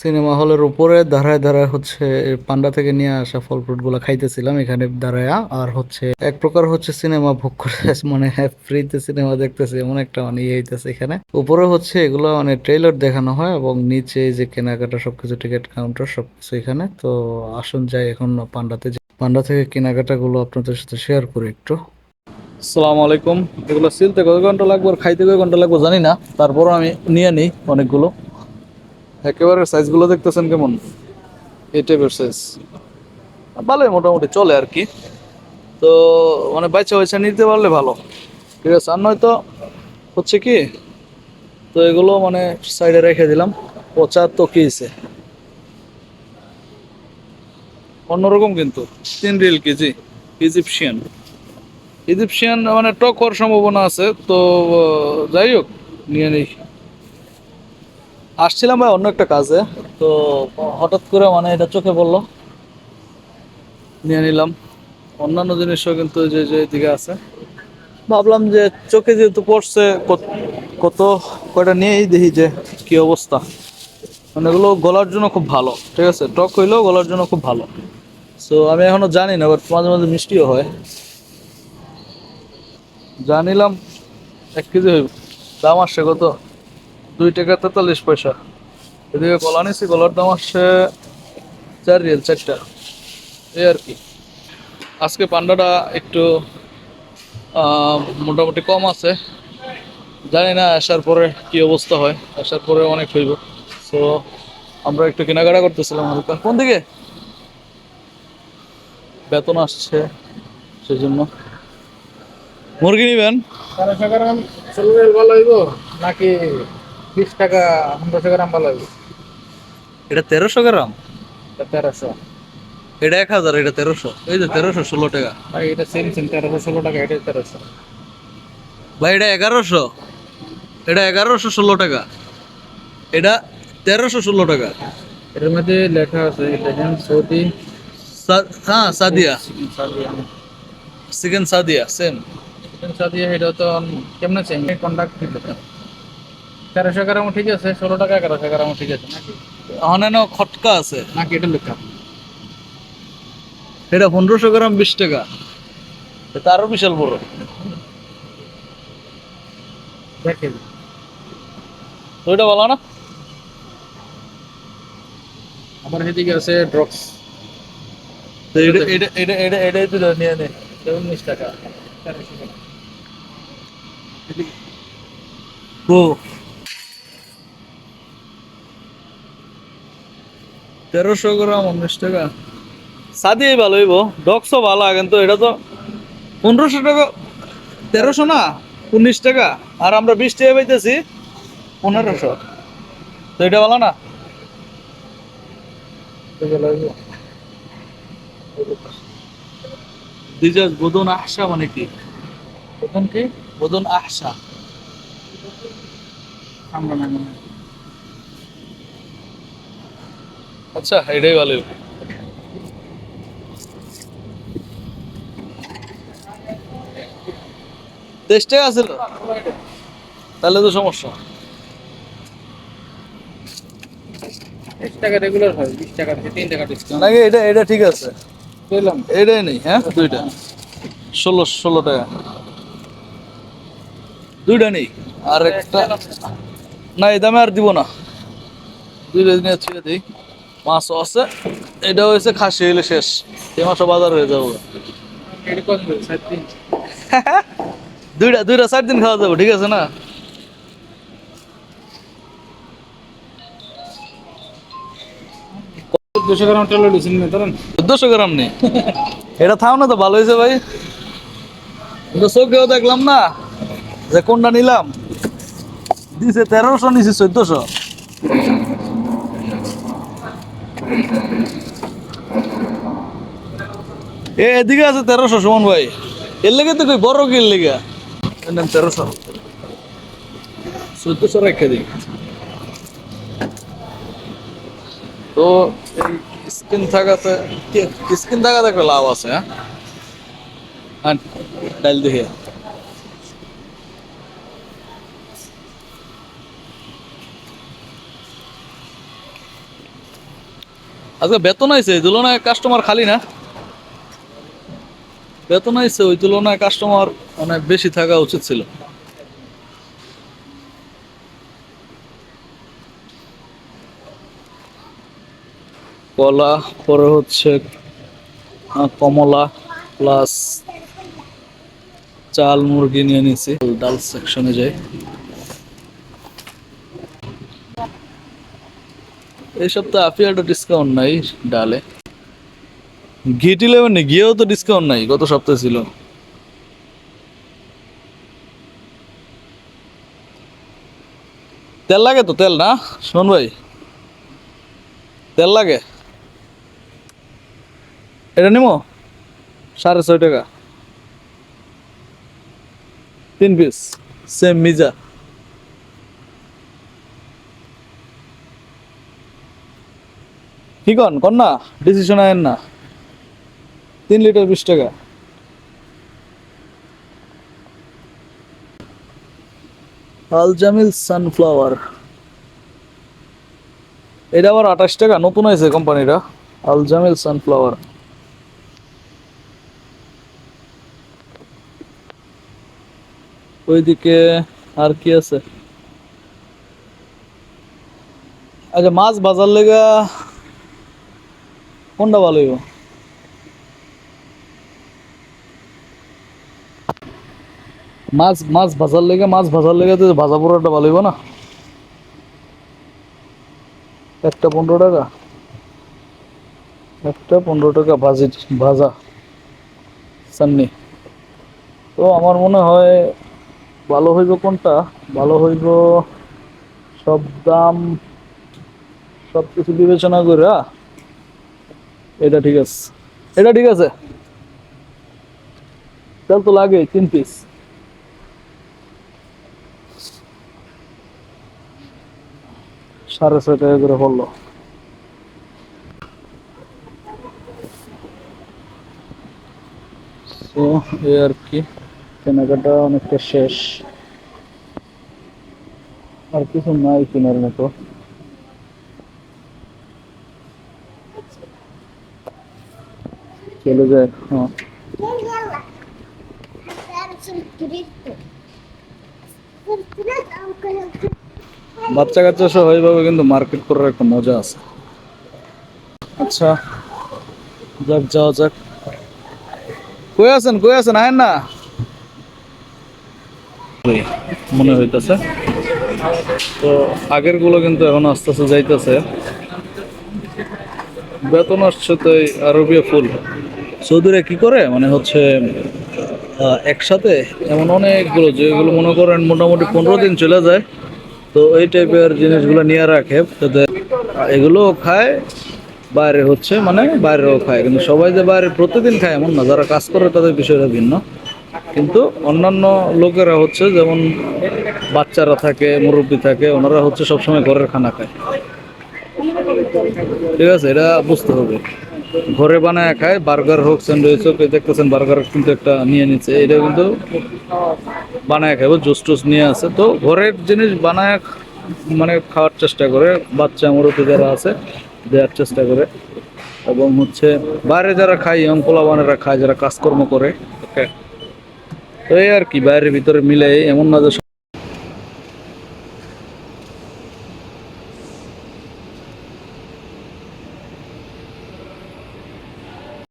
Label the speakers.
Speaker 1: Cinema হলের উপরে দাঁড়ায় দাঁড়ায় হচ্ছে পান্ডা থেকে নিয়ে আসা ফল ফ্রুটগুলা খাইতেছিলাম, এখানে দাঁড়ায় আর হচ্ছে এক প্রকার হচ্ছে সিনেমা ভোগ করে মানে ফ্রিতে সিনেমা দেখতেছে, এমন একটা মানে ইয়ে হইতেছে এখানে। উপরে হচ্ছে এগুলো মানে ট্রেলার দেখানো হয় এবং নিচে যে কেনাকাটা সবকিছু, টিকিট কাউন্টার সবকিছু এখানে। তো আসুন যাই এখন পান্ডাতে। পান্ডা থেকে কেনাকাটা গুলো আপনাদের সাথে শেয়ার করি একটু। আসসালামু আলাইকুম। এগুলো সিলতে কত ঘণ্টা লাগবে আর খাইতে কত ঘণ্টা লাগবে জানি না। তারপরও আমি নিয়ে নিই অনেকগুলো। একেবারে সাইজগুলো দেখতেছেন কেমন? এই টাইপের সাইজ ভালোই মোটামুটি চলে আর কি। তো মানে বাচ্চা বাচ্চা নিতে পারলে ভালো। ঠিক আছে, আর নয়তো হচ্ছে কি, তো এগুলো মানে সাইডে রেখে দিলাম। পচা তো কি হয়েছে? অন্যরকম কিন্তু, তিন রিল কেজি ইজিপশিয়ান ইজিপশিয়ান মানে টক হওয়ার সম্ভাবনা আছে, তো যাই হোক, নিয়ে নেই। আসছিলাম ভাই অন্য একটা কাজে, তো হঠাৎ করে মানে এটা চোখে পড়ল। নিয়ে নিলাম। অন্যান্য জিনিসও কিন্তু যে যে এদিকে আছে। ভাবলাম যে চোখে যেহেতু পড়ছে, কত- কত কয়টা নিয়েই দেখি যে কি অবস্থা। মানে এগুলো গলার জন্য খুব ভালো, ঠিক আছে? টক হইলেও গলার জন্য খুব ভালো। সো আমি এখনও জানি না বাট মাঝে মাঝে মিষ্টিও হয়। জানিলাম, এক কেজি হইব। দাম আসছে কত? দুই টাকা তেতাল্লিশ পয়সা। এদিকে কলা নিছি কলার দাম আসছে চার রিয়েল, চারটা। এই আর কি। আজকে পান্ডাটা একটু মোটামুটি কম আছে। জানি না, আসার পরে কি অবস্থা হয়। আসার পরে অনেক হইব। সো আমরা একটু কেনাকাটা করতেছিলাম হালকা। কোন দিকে? বেতন আসছে সেই জন্য মুরগি নিবেন?
Speaker 2: ষোলো রেল ভালো নাকি বিশ টাকা পনেরোশো গ্রাম ভালো হইব
Speaker 1: এটা তেরোশো গ্রাম?
Speaker 2: তেরোশো।
Speaker 1: এটা এক হাজার এটা তেরোশো। এই যে তেরোশো ষোলো টাকা।
Speaker 2: ভাই এটা সেম সেম তেরোশো ষোলো টাকা এটা তেরোশো।
Speaker 1: ভাই এটা এগারোশো। এটা এগারোশো ষোলো টাকা। এটা তেরোশো ষোলো টাকা।
Speaker 2: এটার মধ্যে লেখা আছে দেখেন সৌদি।
Speaker 1: হ্যাঁ Sadia. Chicken Sadia. Same
Speaker 2: chicken Sadia এটা তো কেমন আছে কন্ডাক্ট তেরোশো গ্রামও ঠিক আছে ষোলো টাকা এগারোশো গ্রামও ঠিক আছে। নাকি?
Speaker 1: অন্যান্য খটকা আছে।
Speaker 2: নাকি এটা লেখা
Speaker 1: এটা পনেরোশো গ্রাম বিশ টাকা। এটা আরও বিশাল বড়।
Speaker 2: দেখেন।
Speaker 1: এটা বলো না?
Speaker 2: আমার এদিকে আছে ড্রপস
Speaker 1: তো এটা এটা এটা এটা এটাই তো নিয়ে নে।
Speaker 2: উনিশ টাকা। তেরোশো
Speaker 1: তেরোশো গ্রাম উনিশ টাকা। সাদিয়াই ভালো হইব ডক্সও ভালো কিন্তু এটা তো পনেরোশো টাকা তেরোশো না উনিশ টাকা। আর আমরা বিশ টাকা পাইতেছি পনেরোশো। তো এটা ভালো না? দিজাজ বোদন আহসা মানে কি?
Speaker 2: এখন কি?
Speaker 1: বোদন আহসা।
Speaker 2: আমরা না না।
Speaker 1: আচ্ছা এটাই ভালো। তেইশ টাকা আছিল তাহলে তো সমস্যা।
Speaker 2: টাকা রেগুলার হয় বিশ টাকা থেকে তিন টাকা ডিসকাউন্ট
Speaker 1: নাকি এটা এটা ঠিক আছে।
Speaker 2: পেলাম।
Speaker 1: এটাই নেই হ্যাঁ? দুইটা। ষোলো ষোলো টাকা। দুইটা নেই। আর একটা না এই দামে আর দিব না। দুইটা দিনে ছেড়ে দিই। মাছও আছে। এটা হয়েছে খাসি হইলে শেষ। এই মাসও বাজার হয়ে যাব। দুইটা দুইটা চার দিন খাওয়া যাবে ঠিক আছে না?
Speaker 2: দুশো গ্রাম তেল দিয়েছেন না ধরেন
Speaker 1: চোদ্দশো গ্রাম নেই এটা থাও না তো ভালো হয়েছে ভাই। চোখেও দেখলাম না যে কোনটা নিলাম? দিছে তেরোশো নিছি চোদ্দশো। এদিকে আছে তেরোশো সুমন ভাই। এর লেগে তো কই বড় কি লেগে। নাম তেরোশো। চোদ্দশো রেখে দিই। তো স্কিন থাকাতে স্কিন থাকাতে একটা লাভ আছে হ্যাঁ? আন, ডাল দেখে। আজকে বেতন আইছে এই তুলনায় কাস্টমার খালি না? বেতন আইছে, ওই তুলনায় কাস্টমার অনেক বেশি থাকা উচিত ছিল। কলা, পরে হচ্ছে কমলা প্লাস চাল, মুরগি নিয়ে নিছি। ডাল সেকশনে যাই। এই সপ্তাহে আফিয়াটা ডিসকাউন্ট নাই ডালে। গিট ইলেভেন গিয়েও তো ডিসকাউন্ট নাই, গত সপ্তাহে ছিল। তেল লাগে তো, তেল না? শোন ভাই, তেল লাগে? এটা নিমো? সাড়ে ছয় টাকা। তিন পিস সেম মিজা। কি কন? কন না? ডিসিশন আয়েন না। তিন লিটার বিশ টাকা। Al Jamil sunflower. এটা আবার আঠাশ টাকা, নতুন হয়েছে কোম্পানিটা আলজামিল সানফ্লাওয়ার। ওইদিকে আর কি আছে? আচ্ছা মাছ বাজার লেগা কোনটা ভালো হইব? মাছ মাছ ভাজার লেগে, মাছ ভাজার লেগে তো ভাজা পোড়াটা ভালো হইব না। একটা পনেরো টাকা। একটা পনেরো টাকা ভাজি, ভাজা। সান্নি। তো আমার মনে হয় ভালো হইব কোনটা? ভালো হইব সব দাম, সব কিছু বিবেচনা করে এটা ঠিক আছে। এটা ঠিক আছে। তেল তো লাগে তিন পিস সাড়ে ছয় টাকা করে পড়ল। তো এই আর কি, কেনাকাটা অনেকটা শেষ। আর কিছু নাই কেনার মতো। চলে যায় হ্যাঁ। বাচ্চা কাচ্চা সহ এইভাবে কিন্তু মার্কেট করার একটা মজা আছে। আচ্ছা যাক, যাওয়া যাক। কই আছেন? কই আছেন? আয়েন না? মনে হইতেছে। তো আগেরগুলো কিন্তু এখন আস্তে আস্তে যাইতেছে। বেতন আসছে তো এই আরবিয়া ফুল। সৌদিরা কি করে? মানে হচ্ছে একসাথে এমন অনেকগুলো, যেগুলো মনে করেন মোটামুটি পনেরো দিন চলে যায়। তো এই টাইপের জিনিসগুলো নিয়ে রাখে, যাতে এগুলো খায়, বাইরে হচ্ছে মানে বাইরেও খায়। কিন্তু সবাই যে বাইরে প্রতিদিন খায় এমন না, যারা কাজ করে তাদের বিষয়টা ভিন্ন। কিন্তু অন্যান্য লোকেরা হচ্ছে যেমন বাচ্চারা থাকে, মুরব্বী থাকে, ওনারা হচ্ছে সবসময় ঘরের খানা খায়। ঠিক আছে, এটা বুঝতে হবে। ঘরে বানায় খায় বার্গার হোক স্যান্ডউইচ হোক এই দেখতেছেন বার্গার কিন্তু একটা নিয়ে নিচ্ছে এটা কিন্তু বানায় খাব জুস টুস নিয়ে আছে তো ঘরের জিনিস বানায় মানে খাওয়ার চেষ্টা করে বাচ্চা মুরব্বী যারা আছে দেওয়ার চেষ্টা করে। এবং হচ্ছে বাইরে যারা খায় ইয়ং পোলাবানেরা খায় যারা কাজকর্ম করে। ওকে তো এই আর কি বাইরের ভিতরে মিলে এমন না যে